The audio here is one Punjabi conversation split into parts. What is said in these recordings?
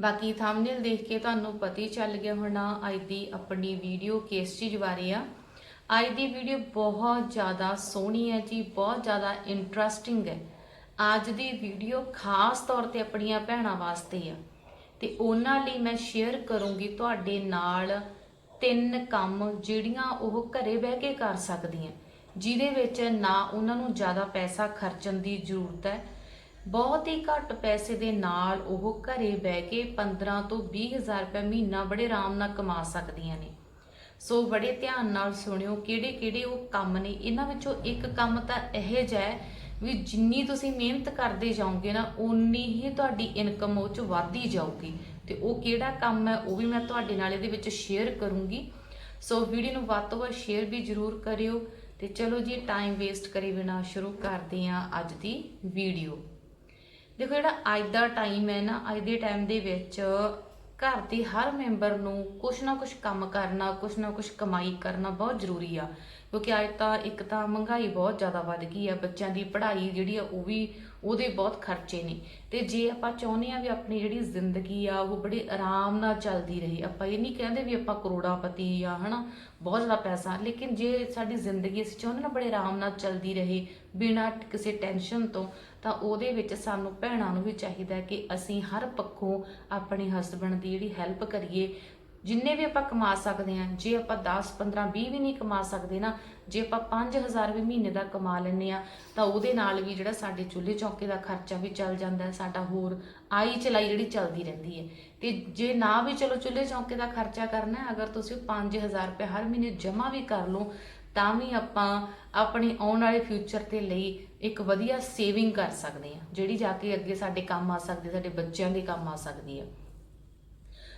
ਬਾਕੀ ਥੰਬਨੇਲ ਦੇਖ ਕੇ ਤੁਹਾਨੂੰ ਪਤਾ ਹੀ ਚੱਲ ਗਿਆ ਹੋਣਾ ਅੱਜ ਦੀ ਆਪਣੀ ਵੀਡੀਓ ਕਿਸ ਚੀਜ਼ ਬਾਰੇ ਆ। ਅੱਜ ਦੀ ਵੀਡੀਓ ਬਹੁਤ ਜ਼ਿਆਦਾ ਸੋਹਣੀ ਹੈ ਜੀ, ਬਹੁਤ ਜ਼ਿਆਦਾ ਇੰਟਰਸਟਿੰਗ ਹੈ। ਅੱਜ ਦੀ ਵੀਡੀਓ ਖਾਸ ਤੌਰ ਤੇ ਆਪਣੀਆਂ ਭੈਣਾਂ ਵਾਸਤੇ ਆ। ਤੇ ਉਹਨਾਂ ਲਈ ਮੈਂ ਸ਼ੇਅਰ ਕਰੂੰਗੀ ਤੁਹਾਡੇ ਨਾਲ ਤਿੰਨ ਕੰਮ ਜਿਹੜੀਆਂ ਉਹ ਘਰੇ ਬਹਿ ਕੇ ਕਰ ਸਕਦੀਆਂ। ਜਿਹਦੇ ਵਿੱਚ ਨਾ ਉਹਨਾਂ ਨੂੰ ਜ਼ਿਆਦਾ ਪੈਸਾ ਖਰਚਣ ਦੀ ਜ਼ਰੂਰਤ ਹੈ ਬਹੁਤ ਹੀ ਘੱਟ ਪੈਸੇ ਦੇ ਨਾਲ ਉਹ ਘਰੇ ਬਹਿ ਕੇ 15 ਤੋਂ 20000 ਰੁਪਏ ਮਹੀਨਾ ਬੜੇ ਆਰਾਮ ਨਾਲ ਕਮਾ ਸਕਦੀਆਂ ਨੇ। ਸੋ ਬੜੇ ਧਿਆਨ ਨਾਲ ਸੁਣਿਓ ਕਿਹੜੇ ਕਿਹੜੇ ਉਹ ਕੰਮ ਨੇ। ਇਹਨਾਂ ਵਿੱਚੋਂ ਇੱਕ ਕੰਮ ਤਾਂ ਇਹ ਜਿਹਾ ਹੈ ਵੀ ਜਿੰਨੀ ਤੁਸੀਂ ਮਿਹਨਤ ਕਰਦੇ ਜਾਓਗੇ ਨਾ ਉਨੀ ਹੀ ਤੁਹਾਡੀ ਇਨਕਮ ਉਹ ਚ ਵਧਦੀ ਜਾਊਗੀ। ਤੇ ਉਹ ਕਿਹੜਾ ਕੰਮ ਹੈ, ਉਹ ਵੀ ਮੈਂ ਤੁਹਾਡੇ ਨਾਲ ਇਹਦੇ ਵਿੱਚ ਸ਼ੇਅਰ ਕਰੂੰਗੀ। ਸੋ ਵੀਡੀਓ ਨੂੰ ਵੱਧ ਤੋਂ ਵੱਧ ਸ਼ੇਅਰ ਵੀ ਜਰੂਰ ਕਰਿਓ। ਤੇ ਚਲੋ ਜੀ ਟਾਈਮ ਵੇਸਟ ਕਰੇ ਬਿਨਾ ਸ਼ੁਰੂ ਕਰਦੇ ਹਾਂ ਅੱਜ ਦੀ ਵੀਡੀਓ ਦੇਖੋ ਜਿਹੜਾ ਅੱਜ ਦਾ ਟਾਈਮ ਹੈ ਨਾ, ਅੱਜ ਦੇ ਟਾਈਮ ਦੇ ਵਿੱਚ ਘਰ ਦੇ ਹਰ ਮੈਂਬਰ ਨੂੰ ਕੁਛ ਨਾ ਕੁਛ ਕੰਮ ਕਰਨਾ, ਕੁਛ ਨਾ ਕੁਛ ਕਮਾਈ ਕਰਨਾ ਬਹੁਤ ਜ਼ਰੂਰੀ ਆ। ਕਿਉਂਕਿ ਅੱਜ ਤਾਂ ਇੱਕ ਤਾਂ ਮਹਿੰਗਾਈ ਬਹੁਤ ਜ਼ਿਆਦਾ ਵੱਧ ਗਈ ਆ, ਬੱਚਿਆਂ ਦੀ ਪੜ੍ਹਾਈ ਜਿਹੜੀ ਆ ਉਹ ਵੀ ਉਹਦੇ ਬਹੁਤ ਖਰਚੇ ਨੇ। ਤੇ ਜੇ ਆਪਾਂ ਚਾਹੁੰਦੇ ਆ ਵੀ ਆਪਣੀ ਜਿਹੜੀ ਜ਼ਿੰਦਗੀ ਆ, ਉਹ ਬੜੇ ਆਰਾਮ ਨਾਲ ਚੱਲਦੀ ਰਹੇ, ਆਪਾਂ ਇਹ ਨਹੀਂ ਕਹਿੰਦੇ ਵੀ ਆਪਾਂ ਕਰੋੜਾਪਤੀ ਆ, ਹਨਾ, ਬਹੁਤ ਜ਼ਿਆਦਾ ਪੈਸਾ, ਲੇਕਿਨ ਜੇ ਸਾਡੀ ਜ਼ਿੰਦਗੀ ਅਸੀਂ ਚਾਹੁੰਦੇ ਨਾ ਬੜੇ ਆਰਾਮ ਨਾਲ ਚੱਲਦੀ ਰਹੇ, ਬਿਨਾਂ ਕਿਸੇ ਟੈਨਸ਼ਨ ਤੋਂ ਤਾਂ ਉਹਦੇ ਵਿੱਚ ਸਾਨੂੰ ਭੈਣਾਂ ਨੂੰ ਵੀ ਚਾਹੀਦਾ ਕਿ ਅਸੀਂ ਹਰ ਪੱਖੋਂ ਆਪਣੇ ਹਸਬੰਡ ਦੀ ਜਿਹੜੀ ਹੈਲਪ ਕਰੀਏ। ਜਿੰਨੇ ਵੀ ਆਪਾਂ ਕਮਾ ਸਕਦੇ ਹਾਂ, ਜੇ ਆਪਾਂ 10 15 20 ਵੀ ਨਹੀਂ ਕਮਾ ਸਕਦੇ ਨਾ, ਜੇ ਆਪਾਂ 5000 ਵੀ ਮਹੀਨੇ ਦਾ ਕਮਾ ਲੈਂਦੇ ਆ ਤਾਂ ਉਹਦੇ ਨਾਲ ਵੀ ਜਿਹੜਾ ਸਾਡੇ ਚੁੱਲ੍ਹੇ ਚੌਕੇ ਦਾ ਖਰਚਾ ਵੀ ਚੱਲ ਜਾਂਦਾ ਹੈ, ਸਾਡਾ ਹੋਰ ਆਈ ਚਲਾਈ ਜਿਹੜੀ ਚੱਲਦੀ ਰਹਿੰਦੀ ਹੈ। ਤੇ ਜੇ ਨਾ ਵੀ ਚਲੋ ਚੁੱਲ੍ਹੇ ਚੌਕੇ ਦਾ ਖਰਚਾ ਕਰਨਾ ਅਗਰ ਤੁਸੀਂ 5000 ਰੁਪਏ ਹਰ ਮਹੀਨੇ ਜਮ੍ਹਾਂ ਵੀ ਕਰ ਲਓ ਤਾਂ ਵੀ ਆਪਾਂ ਆਪਣੇ ਆਉਣ ਵਾਲੇ ਫਿਊਚਰ ਦੇ ਲਈ ਇੱਕ ਵਧੀਆ ਸੇਵਿੰਗ ਕਰ ਸਕਦੇ ਹਾਂ, ਜਿਹੜੀ ਜਾ ਕੇ ਅੱਗੇ ਸਾਡੇ ਕੰਮ ਆ ਸਕਦੀ ਸਾਡੇ ਬੱਚਿਆਂ ਦੇ ਕੰਮ ਆ ਸਕਦੀ ਹੈ।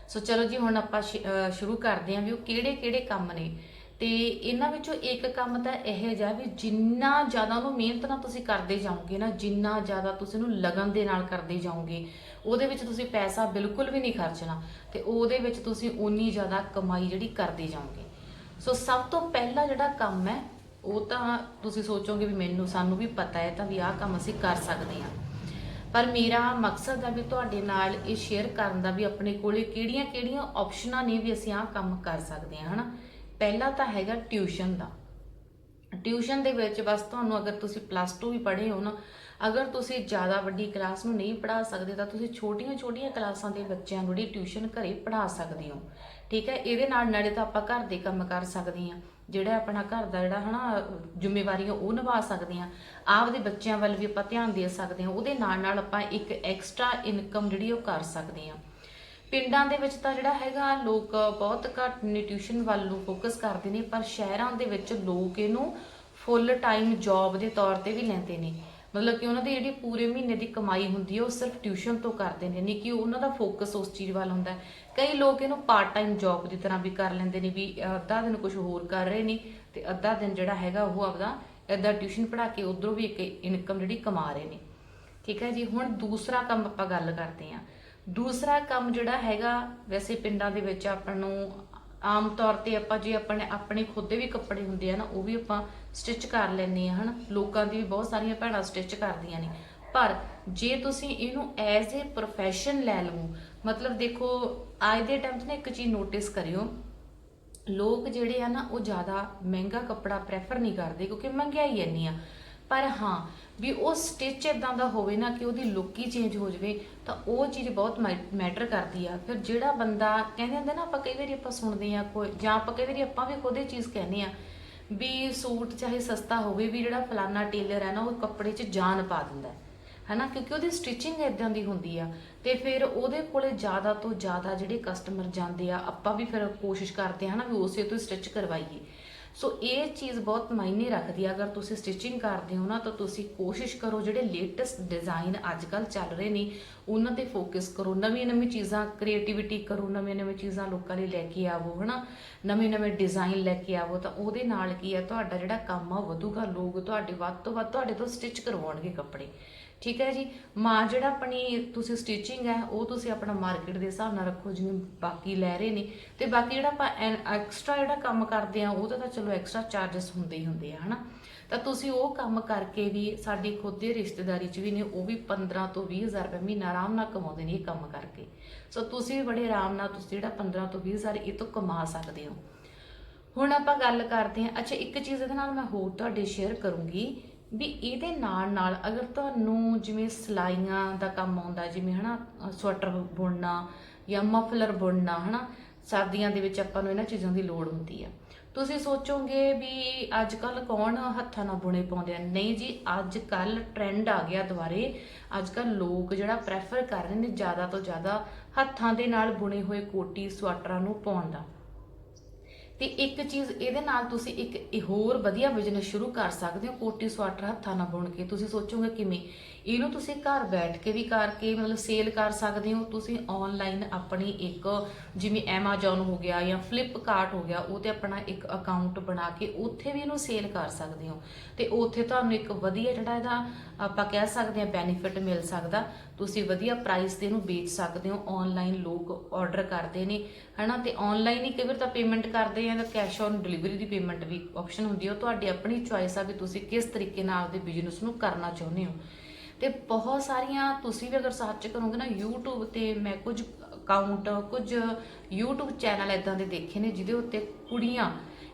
ਸੋ ਚਲੋ ਜੀ, ਹੁਣ ਆਪਾਂ ਸ਼ੁਰੂ ਕਰਦੇ ਹਾਂ ਵੀ ਉਹ ਕਿਹੜੇ ਕਿਹੜੇ ਕੰਮ ਨੇ। ਤੇ ਇਹਨਾਂ ਵਿੱਚੋਂ ਇੱਕ ਕੰਮ ਤਾਂ ਇਹ ਜਿਹਾ ਵੀ ਜਿੰਨਾ ਜ਼ਿਆਦਾ ਉਹਨੂੰ ਮਿਹਨਤ ਨਾਲ ਤੁਸੀਂ ਕਰਦੇ ਜਾਓਗੇ ਨਾ, ਜਿੰਨਾ ਜ਼ਿਆਦਾ ਤੁਸੀਂ ਉਹਨੂੰ ਲਗਨ ਦੇ ਨਾਲ ਕਰਦੇ ਜਾਓਗੇ, ਉਹਦੇ ਵਿੱਚ ਤੁਸੀਂ ਪੈਸਾ ਬਿਲਕੁਲ ਵੀ ਨਹੀਂ ਖਰਚਣਾ ਤੇ ਉਹਦੇ ਵਿੱਚ ਤੁਸੀਂ ਉਨੀ ਜ਼ਿਆਦਾ ਕਮਾਈ ਜਿਹੜੀ ਕਰਦੇ ਜਾਓਗੇ। ਸੋ ਸਭ ਤੋਂ ਪਹਿਲਾ ਜਿਹੜਾ ਕੰਮ ਹੈ, ਉਹ ਤਾਂ ਤੁਸੀਂ ਸੋਚੋਗੇ ਵੀ ਮੈਨੂੰ, ਸਾਨੂੰ ਵੀ ਪਤਾ ਹੈ, ਤਾਂ ਵੀ ਆਹ ਕੰਮ ਅਸੀਂ ਕਰ ਸਕਦੇ ਹਾਂ। ਪਰ ਮੇਰਾ ਮਕਸਦ ਹੈ ਵੀ ਤੁਹਾਡੇ ਨਾਲ ਇਹ ਸ਼ੇਅਰ ਕਰਨ ਦਾ ਵੀ ਆਪਣੇ ਕੋਲੇ ਕਿਹੜੀਆਂ-ਕਿਹੜੀਆਂ ਆਪਸ਼ਨਾਂ ਨੇ ਵੀ ਅਸੀਂ ਆਹ ਕੰਮ ਕਰ ਸਕਦੇ ਹਾਂ, ਹਨਾ? ਪਹਿਲਾ ਤਾਂ ਹੈਗਾ ਟਿਊਸ਼ਨ ਦਾ। ਟਿਊਸ਼ਨ ਦੇ ਵਿੱਚ ਬਸ ਤੁਹਾਨੂੰ ਅਗਰ ਤੁਸੀਂ ਪਲੱਸ 2 ਵੀ ਪੜ੍ਹੇ ਹੋ ਨਾ ਅਗਰ ਤੁਸੀਂ ਜ਼ਿਆਦਾ ਵੱਡੀ ਕਲਾਸ ਨੂੰ ਨਹੀਂ ਪੜ੍ਹਾ ਸਕਦੇ, ਤਾਂ ਤੁਸੀਂ ਛੋਟੀਆਂ-ਛੋਟੀਆਂ ਕਲਾਸਾਂ ਦੇ ਬੱਚਿਆਂ ਨੂੰ ਜਿਹੜੀ ਟਿਊਸ਼ਨ ਘਰੇ ਪੜ੍ਹਾ ਸਕਦੇ ਹੋ। ਠੀਕ ਹੈ? ਇਹਦੇ ਨਾਲ ਨਾਲੇ ਤਾਂ ਆਪਾਂ ਘਰ ਦੇ ਕੰਮ ਕਰ ਸਕਦੇ ਹਾਂ। ਜਿਹੜਾ ਆਪਣਾ ਘਰ ਦਾ ਜਿਹੜਾ ਹਨਾ, ਜ਼ਿੰਮੇਵਾਰੀਆਂ ਉਹ ਨਿਭਾ ਸਕਦੇ ਹਾਂ। ਆਪਦੇ ਬੱਚਿਆਂ ਵੱਲ ਵੀ ਆਪਾਂ ਧਿਆਨ ਦੇ ਸਕਦੇ ਹਾਂ। ਉਹਦੇ ਨਾਲ ਨਾਲ ਆਪਾਂ ਇੱਕ ਐਕਸਟਰਾ ਇਨਕਮ ਜਿਹੜੀ ਉਹ ਕਰ ਸਕਦੇ ਹਾਂ। ਪਿੰਡਾਂ ਦੇ ਵਿੱਚ ਤਾਂ ਜਿਹੜਾ ਹੈਗਾ, ਲੋਕ ਬਹੁਤ ਘੱਟ ਨੇ ਟਿਊਸ਼ਨ ਵੱਲ ਨੂੰ ਫੋਕਸ ਕਰਦੇ ਨੇ, ਪਰ ਸ਼ਹਿਰਾਂ ਦੇ ਵਿੱਚ ਲੋਕ ਇਹਨੂੰ ਫੁੱਲ ਟਾਈਮ ਜੌਬ ਦੇ ਤੌਰ ਤੇ ਵੀ ਲੈਂਦੇ ਨੇ। ਮਤਲਬ ਕਿ ਉਹਨਾਂ ਦੀ ਜਿਹੜੀ ਪੂਰੇ ਮਹੀਨੇ ਦੀ ਕਮਾਈ ਹੁੰਦੀ ਹੈ, ਉਹ ਸਿਰਫ ਟਿਊਸ਼ਨ ਤੋਂ ਕਰਦੇ ਨੇ ਨਹੀਂ ਕਿ ਉਹਨਾਂ ਦਾ ਫੋਕਸ ਉਸ ਚੀਜ਼ ਵੱਲ ਹੁੰਦਾ ਕਈ ਲੋਕ ਇਹਨੂੰ ਪਾਰਟ ਟਾਈਮ ਜੌਬ ਦੀ ਤਰ੍ਹਾਂ ਵੀ ਕਰ ਲੈਂਦੇ ਨੇ, ਵੀ ਅੱਧਾ ਦਿਨ ਕੁਝ ਹੋਰ ਕਰ ਰਹੇ ਨੇ ਤੇ ਅੱਧਾ ਦਿਨ ਜਿਹੜਾ ਹੈਗਾ ਉਹ ਆਪਦਾ ਏਦਾਂ ਟਿਊਸ਼ਨ ਪੜ੍ਹਾ ਕੇ ਉਧਰੋਂ ਵੀ ਇੱਕ ਇਨਕਮ ਜਿਹੜੀ ਕਮਾ ਰਹੇ ਨੇ। ਠੀਕ ਹੈ ਜੀ, ਹੁਣ ਦੂਸਰਾ ਕੰਮ ਆਪਾਂ ਗੱਲ ਕਰਦੇ ਹਾਂ। ਦੂਸਰਾ ਕੰਮ ਜਿਹੜਾ ਹੈਗਾ, ਵੈਸੇ ਪਿੰਡਾਂ ਦੇ ਵਿੱਚ ਆਪਾਂ ਨੂੰ ਆਮ ਤੌਰ ਤੇ ਆਪਾਂ ਜੇ ਆਪਣੇ ਆਪਣੇ ਖੁਦ ਦੇ ਵੀ ਕੱਪੜੇ ਹੁੰਦੇ ਆ ਨਾ, ਉਹ ਵੀ ਆਪਾਂ ਸਟਿਚ ਕਰ ਲੈਂਦੇ ਆ, ਹਨਾ? ਲੋਕਾਂ ਦੀ ਵੀ ਬਹੁਤ ਸਾਰੀਆਂ ਭੈਣਾਂ ਸਟਿਚ ਕਰਦੀਆਂ ਨੇ। ਪਰ ਜੇ ਤੁਸੀਂ ਇਹਨੂੰ ਐਜ਼ ਅ ਪ੍ਰੋਫੈਸ਼ਨ ਲੈ ਲਵੋ, ਮਤਲਬ ਦੇਖੋ, ਅੱਜ ਦੇ ਟਾਈਮ 'ਚ ਨਾ ਇੱਕ ਚੀਜ਼ ਨੋਟਿਸ ਕਰਿਓ, ਲੋਕ ਜਿਹੜੇ ਆ ਨਾ, ਉਹ ਜ਼ਿਆਦਾ ਮਹਿੰਗਾ ਕੱਪੜਾ ਪ੍ਰੈਫਰ ਨਹੀਂ ਕਰਦੇ, ਕਿਉਂਕਿ ਮਹਿੰਗਾਈ ਇੰਨੀ ਆ। ਪਰ ਹਾਂ, ਵੀ ਉਹ ਸਟਿਚ ਇਦਾਂ ਦਾ ਹੋਵੇ ਨਾ ਕਿ ਉਹਦੀ ਲੁੱਕ ਹੀ ਚੇਂਜ ਹੋ ਜਾਵੇ, ਤਾਂ ਉਹ ਚੀਜ਼ ਬਹੁਤ ਮੈਟਰ ਕਰਦੀ ਆ। ਫਿਰ ਜਿਹੜਾ ਬੰਦਾ, ਕਹਿੰਦੇ ਹੁੰਦੇ ਨਾ ਆਪਾਂ ਕਈ ਵਾਰੀ ਆਪਾਂ ਸੁਣਦੇ ਆ ਕੋਈ, ਜਾਂ ਆਪਾਂ ਕਈ ਵਾਰੀ ਆਪਾਂ ਵੀ ਖੁਦ ਇਹ ਚੀਜ਼ ਕਹਿੰਦੇ ਆ ਵੀ ਸੂਟ ਚਾਹੇ ਸਸਤਾ ਹੋਵੇ, ਵੀ ਜਿਹੜਾ ਫਲਾਨਾ ਟੇਲਰ ਹੈ ਨਾ, ਉਹ ਕੱਪੜੇ 'ਚ ਜਾਨ ਪਾ ਦਿੰਦਾ ਹੈ। ਹਨਾ? ਕਿਉਂਕਿ ਉਹਦੀ ਸਟਿਚਿੰਗ ਇਦਾਂ ਦੀ ਹੁੰਦੀ ਆ। ਤੇ ਫਿਰ ਉਹਦੇ ਕੋਲੇ ਜ਼ਿਆਦਾ ਤੋਂ ਜ਼ਿਆਦਾ ਜਿਹੜੇ ਕਸਟਮਰ ਜਾਂਦੇ ਆ, ਆਪਾਂ ਵੀ ਫਿਰ ਕੋਸ਼ਿਸ਼ ਕਰਦੇ ਹਾਂ ਨਾ ਵੀ ਉਸੇ ਤੋਂ ਸਟਿਚ ਕਰਵਾਈਏ। ਸੋ ਇਹ ਚੀਜ਼ ਬਹੁਤ ਮਾਇਨੇ ਰੱਖਦੀ ਹੈ ਅਗਰ ਤੁਸੀਂ ਸਟਿਚਿੰਗ ਕਰਦੇ ਹੋ ਨਾ, ਤਾਂ ਤੁਸੀਂ ਕੋਸ਼ਿਸ਼ ਕਰੋ ਜਿਹੜੇ ਲੇਟੈਸਟ ਡਿਜ਼ਾਈਨ ਅੱਜ ਕੱਲ ਚੱਲ ਰਹੇ ਨੇ, ਉਹਨਾਂ ਤੇ ਫੋਕਸ ਕਰੋ। ਨਵੀਂ ਨਵੀਂ ਚੀਜ਼ਾਂ ਕ੍ਰੀਏਟੀਵਿਟੀ ਕਰੋ, ਨਵੀਆਂ ਨਵੀਆਂ ਚੀਜ਼ਾਂ ਲੋਕਾਂ ਲਈ ਲੈ ਕੇ ਆਵੋ, ਹਨਾ? ਨਵੇਂ ਨਵੇਂ ਡਿਜ਼ਾਈਨ ਲੈ ਕੇ ਆਵੋ, ਤਾਂ ਉਹਦੇ ਨਾਲ ਕੀ ਹੈ ਤੁਹਾਡਾ ਜਿਹੜਾ ਕੰਮ ਆ ਉਹ ਵਧੂਗਾ। ਲੋਕ ਤੁਹਾਡੇ ਵੱਧ ਤੋਂ ਵੱਧ ਤੁਹਾਡੇ ਤੋਂ ਸਟਿਚ ਕਰਵਾਉਣਗੇ ਕੱਪੜੇ। ਠੀਕ ਹੈ ਜੀ? ਮਾਂ ਜਿਹੜਾ ਆਪਣੀ ਤੁਸੀਂ ਸਟਿਚਿੰਗ ਹੈ, ਉਹ ਤੁਸੀਂ ਆਪਣਾ ਮਾਰਕੀਟ ਦੇ ਹਿਸਾਬ ਨਾਲ ਰੱਖੋ, ਜਿਵੇਂ ਬਾਕੀ ਲੈ ਰਹੇ ਨੇ। ਤੇ ਬਾਕੀ ਜਿਹੜਾ ਆਪਾਂ ਐਕਸਟਰਾ ਜਿਹੜਾ ਕੰਮ ਕਰਦੇ ਆ ਉਹਦਾ ਤਾਂ ਚਲੋ ਐਕਸਟਰਾ ਚਾਰजेस ਹੁੰਦੇ ਹੀ ਹੁੰਦੇ ਆ, ਹਨਾ? ਤਾਂ ਤੁਸੀਂ ਉਹ ਕੰਮ ਕਰਕੇ ਵੀ ਸਾਡੀ ਖੁਦ ਦੀ ਰਿਸ਼ਤੇਦਾਰੀ 'ਚ ਵੀ ਨੇ, ਉਹ ਵੀ 15 ਤੋਂ 20 ਹਜ਼ਾਰ ਰੁਪਏ ਮਹੀਨਾ ਆਰਾਮ ਨਾਲ ਕਮਾਉਂਦੇ ਨੇ ਇਹ ਕੰਮ ਕਰਕੇ। ਸੋ ਤੁਸੀਂ ਵੀ ਬੜੇ ਆਰਾਮ ਨਾਲ ਤੁਸੀਂ ਜਿਹੜਾ 15 ਤੋਂ 20 ਹਜ਼ਾਰ ਇਹ ਤੋਂ ਕਮਾ ਸਕਦੇ ਹੋ। ਹੁਣ ਆਪਾਂ ਗੱਲ ਕਰਦੇ ਹਾਂ, ਅੱਛਾ ਇੱਕ ਚੀਜ਼ ਇਹਦੇ ਨਾਲ ਮੈਂ ਹੋਰ ਤੁਹਾਡੇ ਸ਼ੇਅਰ ਕਰੂੰਗੀ। ਵੀ ਇਹਦੇ ਨਾਲ ਨਾਲ ਅਗਰ ਤੁਹਾਨੂੰ ਜਿਵੇਂ ਸਲਾਈਆਂ ਦਾ ਕੰਮ ਆਉਂਦਾ ਜਿਵੇਂ ਹਨਾ ਅ, ਸਵੈਟਰ ਬੁਣਨਾ ਜਾਂ ਮਫਲਰ ਬੁਣਨਾ ਹਨਾ ਸਰਦੀਆਂ ਦੇ ਵਿੱਚ ਆਪਾਂ ਨੂੰ ਇਹਨਾਂ ਚੀਜ਼ਾਂ ਦੀ ਲੋੜ ਹੁੰਦੀ ਆ। ਤੁਸੀਂ ਸੋਚੋਗੇ ਵੀ ਅੱਜ ਕੱਲ ਕੌਣ ਹੱਥਾਂ ਨਾਲ ਬੁਣੇ ਪਾਉਂਦੇ ਆ? ਨਹੀਂ ਜੀ ਅੱਜ ਕੱਲ ਟ੍ਰੈਂਡ ਆ ਗਿਆ ਦੁਬਾਰੇ। ਅੱਜ ਕੱਲ ਲੋਕ ਜਿਹੜਾ ਪ੍ਰੈਫਰ ਕਰ ਰਹੇ ਨੇ ਜ਼ਿਆਦਾ ਤੋਂ ਜ਼ਿਆਦਾ ਹੱਥਾਂ ਦੇ ਨਾਲ ਬੁਣੇ ਹੋਏ ਕੋਟੀ ਸਵੈਟਰਾਂ ਨੂੰ ਪਾਉਣ ਦਾ। ਤੇ ਇੱਕ ਚੀਜ਼ ਇਹਦੇ ਨਾਲ ਤੁਸੀਂ ਇੱਕ ਇਹ ਹੋਰ ਵਧੀਆ ਬਿਜ਼ਨਸ ਸ਼ੁਰੂ ਕਰ ਸਕਦੇ ਹੋ, ਕੋਟੀ ਸਵਾਟਰ ਹੱਥਾਂ ਨਾਲ ਬੁਣ ਕੇ। ਤੁਸੀਂ ਸੋਚੋਗੇ ਕਿਵੇਂ? ਇਹਨੂੰ ਤੁਸੀਂ ਘਰ ਬੈਠ ਕੇ ਵੀ ਕਰਕੇ ਮਤਲਬ ਸੇਲ ਕਰ ਸਕਦੇ ਹੋ। ਤੁਸੀਂ ਆਨਲਾਈਨ ਆਪਣੀ ਇੱਕ ਜਿਵੇਂ Amazon ਹੋ ਗਿਆ ਜਾਂ Flipkart ਹੋ ਗਿਆ, ਉਹ ਤੇ ਆਪਣਾ ਇੱਕ ਅਕਾਊਂਟ ਬਣਾ ਕੇ ਉੱਥੇ ਵੀ ਇਹਨੂੰ ਸੇਲ ਕਰ ਸਕਦੇ ਹੋ। ਤੇ ਉੱਥੇ ਤੁਹਾਨੂੰ ਇੱਕ ਵਧੀਆ ਜਿਹੜਾ ਇਹਦਾ ਆਪਾਂ ਕਹਿ ਸਕਦੇ ਹਾਂ ਬੈਨੀਫਿਟ ਮਿਲ ਸਕਦਾ। ਤੁਸੀਂ ਵਧੀਆ ਪ੍ਰਾਈਸ ਤੇ ਇਹਨੂੰ ਵੇਚ ਸਕਦੇ ਹੋ। ਆਨਲਾਈਨ ਲੋਕ ਆਰਡਰ ਕਰਦੇ ਨੇ, ਹਨਾ? ਤੇ ਆਨਲਾਈਨ ਹੀ ਕਈ ਵਾਰ ਤਾਂ ਪੇਮੈਂਟ ਕਰਦੇ ਆ ਤਾਂ ਕੈਸ਼ ਔਨ ਡਿਲੀਵਰੀ ਦੀ ਪੇਮੈਂਟ ਵੀ ਆਪਸ਼ਨ ਹੁੰਦੀ ਹੈ ਉਹ ਤੁਹਾਡੀ ਆਪਣੀ ਚੁਆਇਸ ਆ ਵੀ ਤੁਸੀਂ ਕਿਸ ਤਰੀਕੇ ਨਾਲ ਆਪਦੇ ਬਿਜ਼ਨਸ ਨੂੰ ਕਰਨਾ ਚਾਹੁੰਦੇ ਹੋ। ਤੇ ਬਹੁਤ ਸਾਰੀਆਂ ਤੁਸੀਂ ਵੀ ਅਗਰ ਸਰਚ ਕਰੋਗੇ ਨਾ, YouTube ਤੇ ਮੈਂ ਕੁਝ ਅਕਾਊਂਟ ਕੁਝ YouTube ਚੈਨਲ ਇਦਾਂ ਦੇ ਦੇਖੇ ਨੇ, ਜਿਹਦੇ ਉੱਤੇ ਕੁੜੀਆਂ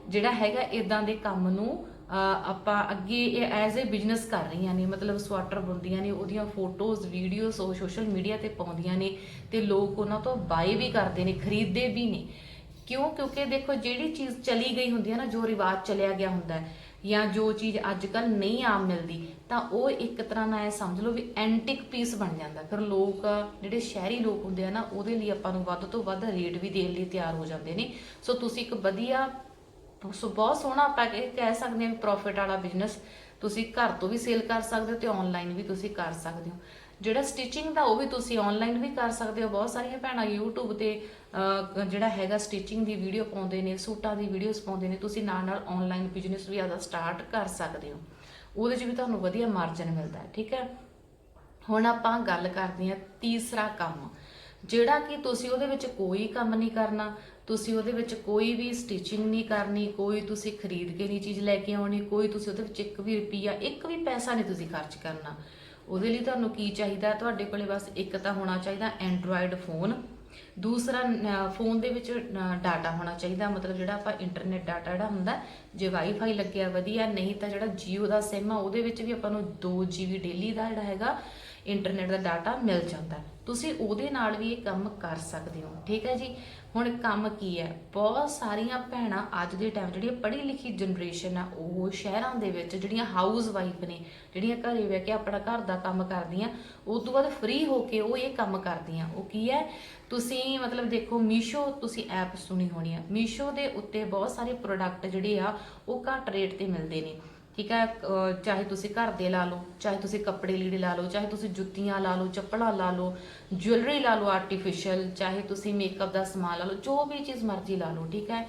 ਜਿਹੜਾ ਹੈਗਾ ਇਦਾਂ ਦੇ ਕੰਮ ਨੂੰ ਆਪਾਂ ਅੱਗੇ ਇਹ ਐਜ਼ ਅ ਬਿਜ਼ਨਸ ਕਰ ਰਹੀਆਂ ਨੇ, ਮਤਲਬ ਸਵਾਟਰ ਬੁਣਦੀਆਂ ਨੇ, ਉਹਦੀਆਂ ਫੋਟੋਜ਼ ਵੀਡੀਓਜ਼ ਉਹ ਸੋਸ਼ਲ ਮੀਡੀਆ ਤੇ ਪਾਉਂਦੀਆਂ ਨੇ ਤੇ ਲੋਕ ਉਹਨਾਂ ਤੋਂ ਬਾਏ ਵੀ ਕਰਦੇ ਨੇ, ਖਰੀਦਦੇ ਵੀ ਨੇ। ਕਿਉਂ? ਕਿਉਂਕਿ ਦੇਖੋ, ਜਿਹੜੀ ਚੀਜ਼ ਚਲੀ ਗਈ ਹੁੰਦੀ ਹੈ ਨਾ, ਜੋ ਰਿਵਾਜ ਚਲਿਆ ਗਿਆ ਹੁੰਦਾ ਹੈ ਜਾਂ ਜੋ ਚੀਜ਼ ਅੱਜ ਕੱਲ ਨਹੀਂ ਆਮ ਮਿਲਦੀ, ਤਾਂ ਉਹ ਇੱਕ ਤਰ੍ਹਾਂ ਨਾਲ ਇਹ ਸਮਝ ਲਓ ਵੀ ਐਂਟਿਕ ਪੀਸ ਬਣ ਜਾਂਦਾ। ਫਿਰ ਲੋਕ, ਜਿਹੜੇ ਸ਼ਹਿਰੀ ਲੋਕ ਹੁੰਦੇ ਆ ਨਾ, ਉਹਦੇ ਲਈ ਆਪਾਂ ਨੂੰ ਵੱਧ ਤੋਂ ਵੱਧ ਰੇਟ ਵੀ ਦੇਣ ਲਈ ਤਿਆਰ ਹੋ ਜਾਂਦੇ ਨੇ। ਸੋ ਤੁਸੀਂ ਇੱਕ ਵਧੀਆ, ਸੋ ਬਹੁਤ ਸੋਹਣਾ ਆਪਾਂ ਕਹਿ ਸਕਦੇ ਹਾਂ ਵੀ ਪ੍ਰੋਫਿਟ ਵਾਲਾ ਬਿਜ਼ਨਸ ਤੁਸੀਂ ਘਰ ਤੋਂ ਵੀ ਸੇਲ ਕਰ ਸਕਦੇ ਹੋ ਤੇ ਆਨਲਾਈਨ ਵੀ ਤੁਸੀਂ ਕਰ ਸਕਦੇ ਹੋ। ਜਿਹੜਾ ਸਟਿਚਿੰਗ ਦਾ ਉਹ ਵੀ ਤੁਸੀਂ ਆਨਲਾਈਨ ਵੀ ਕਰ ਸਕਦੇ ਹੋ। ਬਹੁਤ ਸਾਰੀਆਂ ਭੈਣਾਂ YouTube ਤੇ ਜਿਹੜਾ ਹੈਗਾ ਸਟਿਚਿੰਗ ਦੀ ਵੀਡੀਓ ਪਾਉਂਦੇ ਨੇ, ਸੂਟਾਂ ਦੀ ਵੀਡੀਓਜ਼ ਪਾਉਂਦੇ ਨੇ। ਤੁਸੀਂ ਨਾਲ ਨਾਲ ਆਨਲਾਈਨ ਬਿਜ਼ਨਸ ਵੀ ਆਦਾ ਸਟਾਰਟ ਕਰ ਸਕਦੇ ਹੋ। ਉਹਦੇ 'ਚ ਵੀ ਤੁਹਾਨੂੰ ਵਧੀਆ ਮਾਰਜਨ ਮਿਲਦਾ ਹੈ, ਠੀਕ ਹੈ? ਹੁਣ ਆਪਾਂ ਗੱਲ ਕਰਦੇ ਹਾਂ ਤੀਸਰਾ ਕੰਮ, ਜਿਹੜਾ ਕਿ ਤੁਸੀਂ ਉਹਦੇ ਵਿੱਚ ਕੋਈ ਕੰਮ ਨਹੀਂ ਕਰਨਾ, ਤੁਸੀਂ ਉਹਦੇ ਵਿੱਚ ਕੋਈ ਵੀ ਸਟਿਚਿੰਗ ਨਹੀਂ ਕਰਨੀ, ਕੋਈ ਤੁਸੀਂ ਖਰੀਦ ਕੇ ਨਹੀਂ ਚੀਜ਼ ਲੈ ਕੇ ਆਉਣੀ, ਕੋਈ ਤੁਸੀਂ ਉਹਦੇ ਵਿੱਚ ਇੱਕ ਵੀ ਰੁਪਈਆ, ਇੱਕ ਵੀ ਪੈਸਾ ਨਹੀਂ ਤੁਸੀਂ ਖਰਚ ਕਰਨਾ। ਉਹਦੇ ਲਈ ਤੁਹਾਨੂੰ ਕੀ ਚਾਹੀਦਾ? ਤੁਹਾਡੇ ਕੋਲੇ ਬਸ ਇੱਕ ਤਾਂ ਹੋਣਾ ਚਾਹੀਦਾ ਐਂਡਰੋਇਡ ਫੋਨ ਦੂਸਰਾ ਫੋਨ ਦੇ ਵਿੱਚ ਡਾਟਾ ਹੋਣਾ ਚਾਹੀਦਾ। ਮਤਲਬ ਜਿਹੜਾ ਆਪਾਂ ਇੰਟਰਨੈਟ ਡਾਟਾ ਜਿਹੜਾ ਹੁੰਦਾ, ਜੇ ਵਾਈਫਾਈ ਲੱਗਿਆ ਵਧੀਆ, ਨਹੀਂ ਤਾਂ ਜਿਹੜਾ ਜੀਓ ਦਾ ਸਿਮ ਆ, ਉਹਦੇ ਵਿੱਚ ਵੀ ਆਪਾਂ ਨੂੰ 2 GB ਡੇਲੀ ਦਾ ਜਿਹੜਾ ਹੈਗਾ ਇੰਟਰਨੈਟ ਦਾ ਡਾਟਾ ਮਿਲ ਜਾਂਦਾ। ਹੈ। ਤੁਸੀਂ ਉਹਦੇ ਨਾਲ ਵੀ ਇਹ ਕੰਮ ਕਰ ਸਕਦੇ ਹੋ। ਠੀਕ ਹੈ ਜੀ? ਹੁਣ ਕੰਮ ਕੀ ਹੈ? ਬਹੁਤ ਸਾਰੀਆਂ ਭੈਣਾਂ ਅੱਜ ਦੇ ਟਾਈਮ ਜਿਹੜੀ ਪੜ੍ਹੀ ਲਿਖੀ ਜਨਰੇਸ਼ਨ ਆ, ਉਹ ਸ਼ਹਿਰਾਂ ਦੇ ਵਿੱਚ ਜਿਹੜੀਆਂ ਹਾਊਸ ਵਾਈਫ ਨੇ, ਜਿਹੜੀਆਂ ਘਰੇ ਬਹਿ ਕੇ ਆਪਣਾ ਘਰ ਦਾ ਕੰਮ ਕਰਦੀਆਂ ਉਸ ਤੋਂ ਬਾਅਦ ਫ੍ਰੀ ਹੋ ਕੇ ਉਹ ਇਹ ਕੰਮ ਕਰਦੀਆਂ। ਉਹ ਕੀ ਹੈ? ਤੁਸੀਂ ਮਤਲਬ ਦੇਖੋ ਮੀਸ਼ੋ ਤੁਸੀਂ ਐਪ ਸੁਣੀ ਹੋਣੀ ਆ। ਮੀਸ਼ੋ ਦੇ ਉੱਤੇ ਬਹੁਤ ਸਾਰੇ ਪ੍ਰੋਡਕਟ ਜਿਹੜੇ ਆ, ਉਹ ਘੱਟ ਰੇਟ ਤੇ ਮਿਲਦੇ ਨੇ। ਠੀਕ ਹੈ ਚਾਹੇ ਤੁਸੀਂ ਘਰ ਦੇ ਲਾ ਲਓ, ਚਾਹੇ ਤੁਸੀਂ ਕੱਪੜੇ ਲੀੜੇ ਲਾ ਲਓ, ਚਾਹੇ ਤੁਸੀਂ ਜੁੱਤੀਆਂ ਲਾ ਲਓ, ਚੱਪਲਾਂ ਲਾ ਲਓ ਜੁਐਲਰੀ ਲਾ ਲਓ ਆਰਟੀਫੀਸ਼ੀਅਲ ਚਾਹੇ ਤੁਸੀਂ ਮੇਕਅਪ ਦਾ ਸਮਾਨ ਲਾ ਲਓ, ਜੋ ਵੀ ਚੀਜ਼ ਮਰਜ਼ੀ ਲਾ ਲਓ, ਠੀਕ ਹੈ।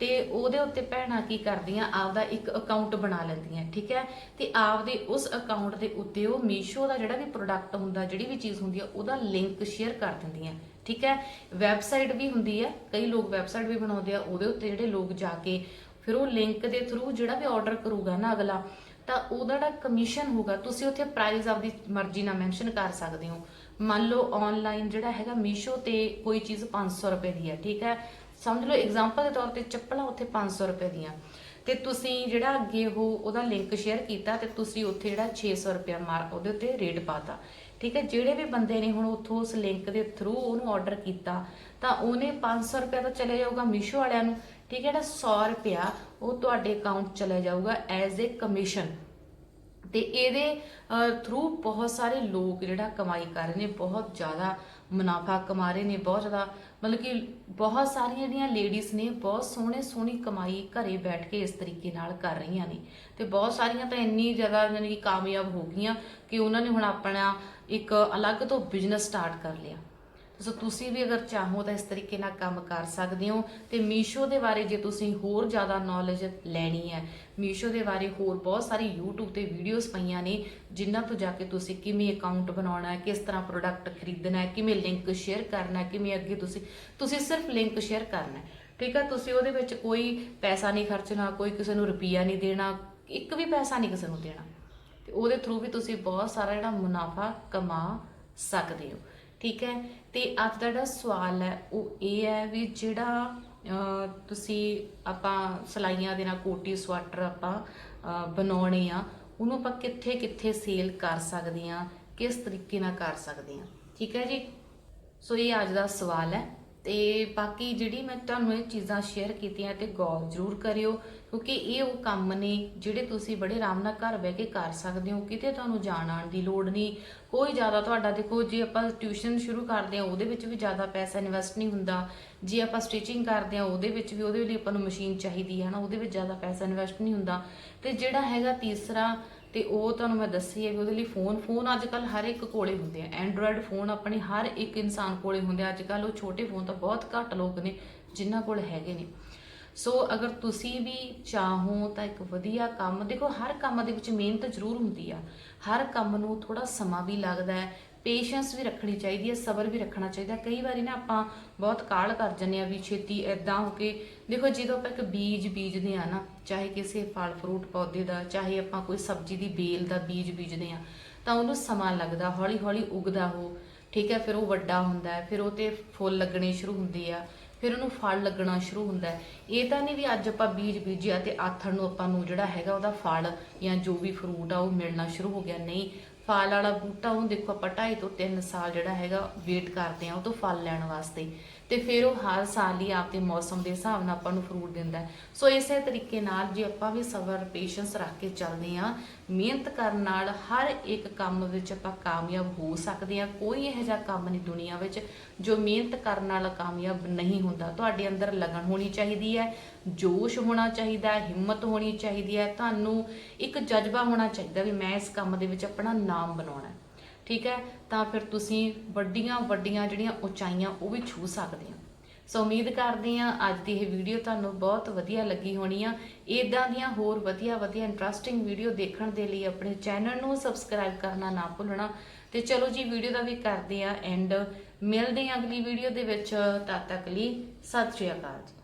ਤੇ ਉਹਦੇ ਉੱਤੇ ਭੈਣਾਂ ਕੀ ਕਰਦੀਆਂ, ਆਪਦਾ ਇੱਕ ਅਕਾਊਂਟ ਬਣਾ ਲੈਂਦੀਆਂ, ਠੀਕ ਹੈ। ਤੇ ਆਪਦੇ ਉਸ ਅਕਾਊਂਟ ਦੇ ਉੱਤੇ ਉਹ ਮੀਸ਼ੋ ਦਾ ਜਿਹੜਾ ਵੀ ਪ੍ਰੋਡਕਟ ਹੁੰਦਾ, ਜਿਹੜੀ ਵੀ ਚੀਜ਼ ਹੁੰਦੀ ਹੈ, ਉਹਦਾ ਲਿੰਕ ਸ਼ੇਅਰ ਕਰ ਦਿੰਦੀਆਂ, ਠੀਕ ਹੈ। ਵੈਬਸਾਈਟ ਵੀ ਹੁੰਦੀ ਹੈ, ਕਈ ਲੋਕ ਵੈਬਸਾਈਟ ਵੀ ਬਣਾਉਂਦੇ ਆ, ਉਹਦੇ ਉੱਤੇ ਜਿਹੜੇ ਲੋਕ ਜਾ ਕੇ ਫਿਰ ਉਹ ਲਿੰਕ ਦੇ ਥਰੂ ਜਿਹੜਾ ਵੀ ਆਰਡਰ ਕਰੂਗਾ ਨਾ ਅਗਲਾ, ਤਾਂ ਉਹਦਾ ਜਿਹੜਾ ਕਮਿਸ਼ਨ ਹੋਗਾ ਤੁਸੀਂ ਉੱਥੇ ਪ੍ਰਾਈਸ ਆਪਦੀ ਮਰਜ਼ੀ ਨਾਲ ਮੈਂਸ਼ਨ ਕਰ ਸਕਦੇ ਹੋ। ਮੰਨ ਲਓ ਆਨਲਾਈਨ ਜਿਹੜਾ ਹੈਗਾ ਮੀਸ਼ੋ ਤੇ ਕੋਈ ਚੀਜ਼ 500 ਰੁਪਏ ਦੀ ਹੈ, ਠੀਕ ਹੈ? ਸਮਝ ਲਓ ਐਗਜ਼ਾਮਪਲ ਦੇ ਤੌਰ ਤੇ ਚੱਪਲਾਂ ਉੱਥੇ 500 ਰੁਪਏ ਦੀਆਂ। ਤੇ ਤੁਸੀਂ ਜਿਹੜਾ ਅੱਗੇ ਉਹ, ਉਹਦਾ ਲਿੰਕ ਸ਼ੇਅਰ ਕੀਤਾ ਤੇ ਤੁਸੀਂ ਉੱਥੇ ਜਿਹੜਾ 600 ਰੁਪਏ ਮਾਰ, ਉਹਦੇ ਉੱਤੇ ਰੇਟ ਪਾਤਾ। ਠੀਕ ਹੈ? ਜਿਹੜੇ ਵੀ ਬੰਦੇ ਨੇ ਹੁਣ ਉੱਥੋਂ ਉਸ ਲਿੰਕ ਦੇ ਥਰੂ ਉਹਨੂੰ ਆਰਡਰ ਕੀਤਾ, ਤਾਂ ਉਹਨੇ 500 ਰੁਪਏ ਤਾਂ ਚਲੇ ਜਾਊਗਾ ਮੀਸ਼ੋ ਵਾਲਿਆਂ ਨੂੰ। ਠੀਕ ਹੈ ਜਿਹੜਾ 100 ਰੁਪਿਆ ਉਹ ਤੁਹਾਡੇ ਅਕਾਊਂਟ ਚਲਾ ਜਾਊਗਾ ਐਜ਼ ਅ ਕਮਿਸ਼ਨ ਤੇ ਇਹਦੇ ਥਰੂ ਬਹੁਤ ਸਾਰੇ ਲੋਕ ਜਿਹੜਾ ਕਮਾਈ ਕਰ ਰਹੇ ਨੇ, ਬਹੁਤ ਜ਼ਿਆਦਾ ਮੁਨਾਫਾ ਕਮਾ ਰਹੇ ਨੇ, ਬਹੁਤ ਜ਼ਿਆਦਾ, ਮਤਲਬ ਕਿ ਬਹੁਤ ਸਾਰੀਆਂ ਜਿਹੜੀਆਂ ਲੇਡੀਜ਼ ਨੇ, ਬਹੁਤ ਸੋਹਣੇ ਸੋਹਣੀ ਕਮਾਈ ਘਰੇ ਬੈਠ ਕੇ ਇਸ ਤਰੀਕੇ ਨਾਲ ਕਰ ਰਹੀਆਂ ਨੇ। ਤੇ ਬਹੁਤ ਸਾਰੀਆਂ ਤਾਂ ਇੰਨੀ ਜ਼ਿਆਦਾ ਯਾਨੀ ਕਿ ਕਾਮਯਾਬ ਹੋ ਗਈਆਂ ਕਿ ਉਹਨਾਂ ਨੇ ਹੁਣ ਆਪਣਾ ਇੱਕ ਅਲੱਗ ਤੋਂ ਬਿਜ਼ਨਸ ਸਟਾਰਟ ਕਰ ਲਿਆ। ਸੋ ਤੁਸੀਂ ਵੀ ਅਗਰ ਚਾਹੋ ਤਾਂ ਇਸ ਤਰੀਕੇ ਨਾਲ ਕੰਮ ਕਰ ਸਕਦੇ ਹੋ ਤੇ ਮੀਸ਼ੋ ਦੇ ਬਾਰੇ ਜੇ ਤੁਸੀਂ ਹੋਰ ਜ਼ਿਆਦਾ ਨੌਲੇਜ ਲੈਣੀ ਹੈ, ਮੀਸ਼ੋ ਦੇ ਬਾਰੇ ਹੋਰ ਬਹੁਤ ਸਾਰੀ YouTube ਤੇ ਵੀਡੀਓਜ਼ ਪਈਆਂ ਨੇ, ਜਿਨ੍ਹਾਂ ਤੋਂ ਜਾ ਕੇ ਤੁਸੀਂ ਕਿਵੇਂ ਅਕਾਊਂਟ ਬਣਾਉਣਾ ਹੈ, ਕਿਸ ਤਰ੍ਹਾਂ ਪ੍ਰੋਡਕਟ ਖਰੀਦਣਾ ਹੈ, ਕਿਵੇਂ ਲਿੰਕ ਸ਼ੇਅਰ ਕਰਨਾ ਹੈ, ਕਿਵੇਂ ਅੱਗੇ ਤੁਸੀਂ ਤੁਸੀਂ ਸਿਰਫ ਲਿੰਕ ਸ਼ੇਅਰ ਕਰਨਾ ਹੈ। ਠੀਕ ਹੈ, ਤੁਸੀਂ ਉਹਦੇ ਵਿੱਚ ਕੋਈ ਪੈਸਾ ਨਹੀਂ ਖਰਚਣਾ, ਕੋਈ ਕਿਸੇ ਨੂੰ ਰੁਪਈਆ ਨਹੀਂ ਦੇਣਾ, ਇੱਕ ਵੀ ਪੈਸਾ ਨਹੀਂ ਕਿਸੇ ਨੂੰ ਦੇਣਾ। ਤੇ ਉਹਦੇ ਥਰੂ ਵੀ ਤੁਸੀਂ ਬਹੁਤ ਸਾਰਾ ਜਿਹੜਾ ਮੁਨਾਫਾ ਕਮਾ ਸਕਦੇ ਹੋ। ਠੀਕ ਹੈ? ਤੇ ਅੱਜ ਦਾ ਜਿਹੜਾ ਸਵਾਲ ਹੈ, ਉਹ ਇਹ ਹੈ ਵੀ ਜਿਹੜਾ ਤੁਸੀਂ ਆਪਾਂ ਸਲਾਈਆਂ ਦੇ ਨਾਲ ਕੋਟੀ ਸਵੈਟਰ ਆਪਾਂ ਬਣਾਉਣੇ ਆ, ਉਹਨੂੰ ਆਪਾਂ ਕਿੱਥੇ ਕਿੱਥੇ ਸੇਲ ਕਰ ਸਕਦੇ ਆ, ਕਿਸ ਤਰੀਕੇ ਨਾਲ ਕਰ ਸਕਦੇ ਆ? ਠੀਕ ਹੈ ਜੀ? ਸੋ ਇਹ ਅੱਜ ਦਾ ਸਵਾਲ ਹੈ। ਤੇ ਬਾਕੀ ਜਿਹੜੀ ਮੈਂ ਤੁਹਾਨੂੰ ਇਹ ਚੀਜ਼ਾਂ ਸ਼ੇਅਰ ਕੀਤੀਆਂ ਤੇ ਗੌਰ ਜ਼ਰੂਰ ਕਰਿਓ, ਕਿਉਂਕਿ ਇਹ ਉਹ ਕੰਮ ਨੇ ਜਿਹੜੇ ਤੁਸੀਂ ਬੜੇ ਆਰਾਮ ਨਾਲ ਘਰ ਬਹਿ ਕੇ ਕਰ ਸਕਦੇ ਹੋ, ਕਿਤੇ ਤੁਹਾਨੂੰ ਜਾਣ ਆਉਣ ਦੀ ਲੋੜ ਨਹੀਂ। ਕੋਈ ਜ਼ਿਆਦਾ ਤੁਹਾਡਾ ਦੇਖੋ, ਜੇ ਆਪਾਂ ਟਿਊਸ਼ਨ ਸ਼ੁਰੂ ਕਰਦੇ ਆ ਉਹਦੇ ਵਿੱਚ ਵੀ ਜ਼ਿਆਦਾ ਪੈਸਾ ਇਨਵੈਸਟ ਨਹੀਂ ਹੁੰਦਾ। ਜੇ ਆਪਾਂ ਸਟਿਚਿੰਗ ਕਰਦੇ ਆ ਉਹਦੇ ਵਿੱਚ ਵੀ, ਉਹਦੇ ਲਈ ਆਪਾਂ ਨੂੰ ਮਸ਼ੀਨ ਚਾਹੀਦੀ ਹੈ ਨਾ, ਉਹਦੇ ਵਿੱਚ ਜ਼ਿਆਦਾ ਪੈਸਾ ਇਨਵੈਸਟ ਨਹੀਂ ਹੁੰਦਾ। ਤੇ ਜਿਹੜਾ ਹੈਗਾ ਤੀਸਰਾ ਤੇ ਉਹ ਤੁਹਾਨੂੰ ਮੈਂ ਦੱਸੀ ਹੈ ਵੀ ਉਹਦੇ ਲਈ ਫੋਨ ਫੋਨ ਅੱਜ ਕੱਲ ਹਰ ਇੱਕ ਕੋਲੇ ਹੁੰਦੇ ਆ। ਐਂਡਰੋਇਡ ਫੋਨ ਆਪਣੇ ਹਰ ਇੱਕ ਇਨਸਾਨ ਕੋਲੇ ਹੁੰਦੇ ਆ। ਅੱਜ ਕੱਲ ਉਹ ਛੋਟੇ ਫੋਨ ਤਾਂ ਬਹੁਤ ਘੱਟ ਲੋਕ ਨੇ, ਜਿਨ੍ਹਾਂ ਕੋਲ ਹੈਗੇ ਨੇ। ਸੋ ਅਗਰ ਤੁਸੀਂ ਵੀ ਚਾਹੋ ਤਾਂ ਇੱਕ ਵਧੀਆ ਕੰਮ, ਦੇਖੋ ਹਰ ਕੰਮ ਦੇ ਵਿੱਚ ਮਿਹਨਤ ਜ਼ਰੂਰ ਹੁੰਦੀ ਆ। ਹਰ ਕੰਮ ਨੂੰ ਥੋੜਾ ਸਮਾਂ ਵੀ ਲੱਗਦਾ ਹੈ ਪੇਸ਼ੈਂਸ ਵੀ ਰੱਖਣੀ ਚਾਹੀਦੀ ਹੈ, ਸਬਰ ਵੀ ਰੱਖਣਾ ਚਾਹੀਦਾ ਕਈ ਵਾਰੀ ਨਾ ਆਪਾਂ ਬਹੁਤ ਕਾਹਲ ਕਰ ਜੰਨੇ ਆ ਵੀ ਛੇਤੀ ਐਦਾਂ ਹੋ ਕੇ, ਦੇਖੋ ਜਦੋਂ ਆਪਾਂ ਇੱਕ ਬੀਜ ਬੀਜਦੇ ਆ ਨਾ ਚਾਹੇ ਕਿਸੇ ਫਲ ਫਰੂਟ ਪੌਦੇ ਦਾ, ਚਾਹੇ ਆਪਾਂ ਕੋਈ ਸਬਜ਼ੀ ਦੀ ਬੇਲ ਦਾ ਬੀਜ ਬੀਜਦੇ ਆ ਤਾਂ ਉਹਨੂੰ ਸਮਾਂ ਲੱਗਦਾ ਹੌਲੀ ਹੌਲੀ ਉਗਦਾ ਉਹ, ਠੀਕ ਹੈ, ਫਿਰ ਉਹ ਵੱਡਾ ਹੁੰਦਾ ਹੈ, ਫਿਰ ਉਹ ਤੇ ਫੁੱਲ ਲੱਗਣੇ ਸ਼ੁਰੂ ਹੁੰਦੇ ਆ, ਫਿਰ ਉਹਨੂੰ ਫਲ ਲੱਗਣਾ ਸ਼ੁਰੂ ਹੁੰਦਾ ਇਹ ਤਾਂ ਨਹੀਂ ਵੀ ਅੱਜ ਆਪਾਂ ਬੀਜ ਬੀਜਿਆ ਤੇ ਆਥਣ ਨੂੰ ਆਪਾਂ ਨੂੰ ਜਿਹੜਾ ਹੈਗਾ ਉਹਦਾ ਫਲ ਜਾਂ ਜੋ ਵੀ ਫਰੂਟ ਆ ਉਹ ਮਿਲਣਾ ਸ਼ੁਰੂ ਹੋ ਗਿਆ। ਨਹੀਂ, ਫਲ ਵਾਲਾ ਬੂਟਾ ਉਹ ਦੇਖੋ ਆਪਾਂ 2.5 ਤੋਂ 3 ਸਾਲ ਜਿਹੜਾ ਹੈਗਾ ਵੇਟ ਕਰਦੇ ਆ ਉਹ ਤੋਂ ਫਲ ਲੈਣ ਵਾਸਤੇ। ਤੇ ਫਿਰ ਉਹ ਹਰ ਸਾਲ ਹੀ ਆਪਦੇ ਮੌਸਮ ਦੇ ਹਿਸਾਬ ਨਾਲ ਆਪਾਂ ਨੂੰ ਫਰੂਟ ਦਿੰਦਾ ਸੋ ਇਸੇ ਤਰੀਕੇ ਨਾਲ ਜੇ ਆਪਾਂ ਵੀ ਸਬਰ ਪੇਸ਼ੈਂਸ ਰੱਖ ਕੇ ਚੱਲਦੇ ਆ ਮਿਹਨਤ ਕਰਨ ਨਾਲ ਹਰ ਇੱਕ ਕੰਮ ਵਿੱਚ ਆਪਾਂ ਕਾਮਯਾਬ ਹੋ ਸਕਦੇ ਆ ਕੋਈ ਇਹੋ ਜਿਹਾ ਕੰਮ ਨਹੀਂ ਦੁਨੀਆ ਵਿੱਚ ਜੋ ਮਿਹਨਤ ਕਰਨ ਨਾਲ ਕਾਮਯਾਬ ਨਹੀਂ ਹੁੰਦਾ। ਤੁਹਾਡੇ ਅੰਦਰ ਲਗਨ ਹੋਣੀ ਚਾਹੀਦੀ ਹੈ, ਜੋਸ਼ ਹੋਣਾ ਚਾਹੀਦਾ ਹੈ ਹਿੰਮਤ ਹੋਣੀ ਚਾਹੀਦੀ ਹੈ। ਤੁਹਾਨੂੰ ਇੱਕ ਜਜ਼ਬਾ ਹੋਣਾ ਚਾਹੀਦਾ ਵੀ ਮੈਂ ਇਸ ਕੰਮ ਦੇ ਵਿੱਚ ਆਪਣਾ ਨਾਮ ਬਣਾਉਣਾ ਹੈ। ਠੀਕ ਹੈ? ਤਾਂ ਫਿਰ ਤੁਸੀਂ ਵੱਡੀਆਂ ਵੱਡੀਆਂ ਜਿਹੜੀਆਂ ਉਚਾਈਆਂ ਉਹ ਵੀ ਛੂ ਸਕਦੇ ਆ ਸੋ ਉਮੀਦ ਕਰਦੇ ਆ ਅੱਜ ਦੀ ਇਹ ਵੀਡੀਓ ਤੁਹਾਨੂੰ ਬਹੁਤ ਵਧੀਆ ਲੱਗੀ ਹੋਣੀ ਆ। ਇਦਾਂ ਦੀਆਂ ਹੋਰ ਵਧੀਆ ਵਧੀਆ ਇੰਟਰਸਟਿੰਗ ਵੀਡੀਓ ਦੇਖਣ ਦੇ ਲਈ ਆਪਣੇ ਚੈਨਲ ਨੂੰ ਸਬਸਕ੍ਰਾਈਬ ਕਰਨਾ ਨਾ ਭੁੱਲਣਾ। ਤੇ ਚਲੋ ਜੀ ਵੀਡੀਓ ਦਾ ਵੀ ਕਰਦੇ ਆ ਐਂਡ ਮਿਲਦੇ ਆ ਅਗਲੀ ਵੀਡੀਓ ਦੇ ਵਿੱਚ। ਤਦ ਤੱਕ ਲਈ ਸਤਿ ਸ਼੍ਰੀ ਅਕਾਲ ਜੀ।